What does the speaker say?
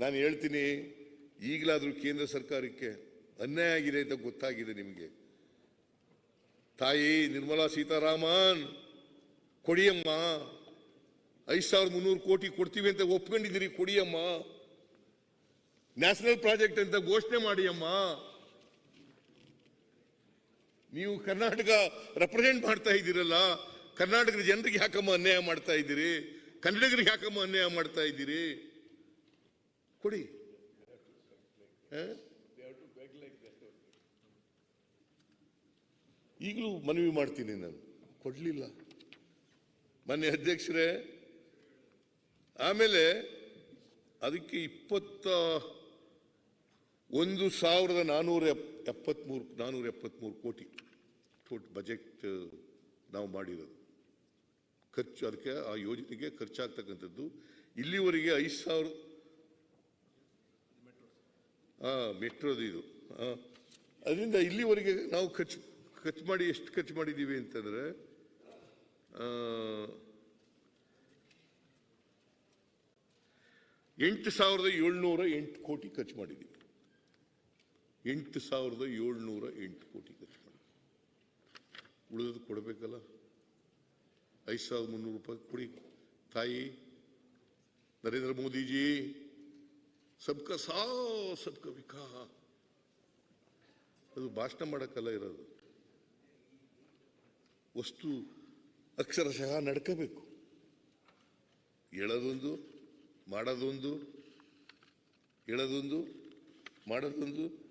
ನಾನು ಹೇಳ್ತೀನಿ, ಈಗಲಾದರೂ ಕೇಂದ್ರ ಸರ್ಕಾರಕ್ಕೆ ಅನ್ಯಾಯ ಆಗಿದೆ ಅಂತ ಗೊತ್ತಾಗಿದೆ ನಿಮಗೆ. ತಾಯಿ ನಿರ್ಮಲಾ ಸೀತಾರಾಮನ್, ಕೊಡಿಯಮ್ಮ, ಐದು ಸಾವಿರದ ಮುನ್ನೂರು ಕೋಟಿ ಕೊಡ್ತೀವಿ ಅಂತ ಒಪ್ಕೊಂಡಿದ್ದೀರಿ ಕೊಡಿಯಮ್ಮ. ನ್ಯಾಷನಲ್ ಪ್ರಾಜೆಕ್ಟ್ ಅಂತ ಘೋಷಣೆ ಮಾಡಿ ಅಮ್ಮ ನೀವು ಕರ್ನಾಟಕ ರೆಪ್ರೆಸೆಂಟ್ ಮಾಡ್ತಾ ಇದ್ದೀರಲ್ಲ, ಕರ್ನಾಟಕದ ಜನರಿಗೆ ಯಾಕಮ್ಮ ಅನ್ಯಾಯ ಮಾಡ್ತಾ ಇದ್ದೀರಿ? ಕನ್ನಡಿಗರಿಗೆ ಯಾಕಮ್ಮ ಅನ್ಯಾಯ ಮಾಡ್ತಾ ಇದ್ದೀರಿ? ಕೊಡಿ? ಈಗಲೂ ಮನವಿ ಮಾಡ್ತೀನಿ ನಾನು. ಕೊಡ್ಲಿಲ್ಲ. ಮೊನ್ನೆ ಅಧ್ಯಕ್ಷರೇ ಆಮೇಲೆ ಅದಕ್ಕೆ ಇಪ್ಪತ್ತ ಒಂದು ಸಾವಿರದ ನಾನ್ನೂರ ಎಪ್- ಎಪ್ಪತ್ಮೂರು ನಾನ್ನೂರ ಎಪ್ಪತ್ಮೂರು ಕೋಟಿ ಟೋಟ್ ಬಜೆಟ್ ನಾವು ಮಾಡಿರೋದು. ಖರ್ಚು ಅದಕ್ಕೆ ಆ ಯೋಜನೆಗೆ ಖರ್ಚಾಗ್ತಕ್ಕಂಥದ್ದು ಇಲ್ಲಿವರೆಗೆ ಐದು ಸಾವಿರ ಮೆಟ್ರೋದು ಇದು. ಅದರಿಂದ ಇಲ್ಲಿವರೆಗೆ ನಾವು ಖರ್ಚು ಖರ್ಚು ಮಾಡಿ ಎಷ್ಟು ಖರ್ಚು ಮಾಡಿದ್ದೀವಿ ಅಂತಂದ್ರೆ ಎಂಟು ಸಾವಿರದ ಏಳ್ನೂರ ಎಂಟು ಕೋಟಿ ಖರ್ಚು ಮಾಡಿದ್ದೀವಿ. ಎಂಟು ಸಾವಿರದ ಏಳ್ನೂರ ಎಂಟು ಕೋಟಿ ಖರ್ಚು ಮಾಡಿ ಉಳಿದದ್ದು ಕೊಡಬೇಕಲ್ಲ? ಐದು ಸಾವಿರದ ಮುನ್ನೂರು ರೂಪಾಯಿ ಕೊಡಿ. ತಾಯಿ, ನರೇಂದ್ರ ಮೋದಿಜಿ ಸಬ್ಕಾ ಸಾ, ಸಬ್ಕ ವಿಕಾ. ಅದು ಭಾಷಣ ಮಾಡೋಕ್ಕಲ್ಲ ಇರೋದು. ವಸ್ತು ಅಕ್ಷರಶಃ ನಡ್ಕೋಬೇಕು. ಹೇಳೋದೊಂದು ಮಾಡೋದೊಂದು ಹೇಳೋದೊಂದು ಮಾಡೋದೊಂದು.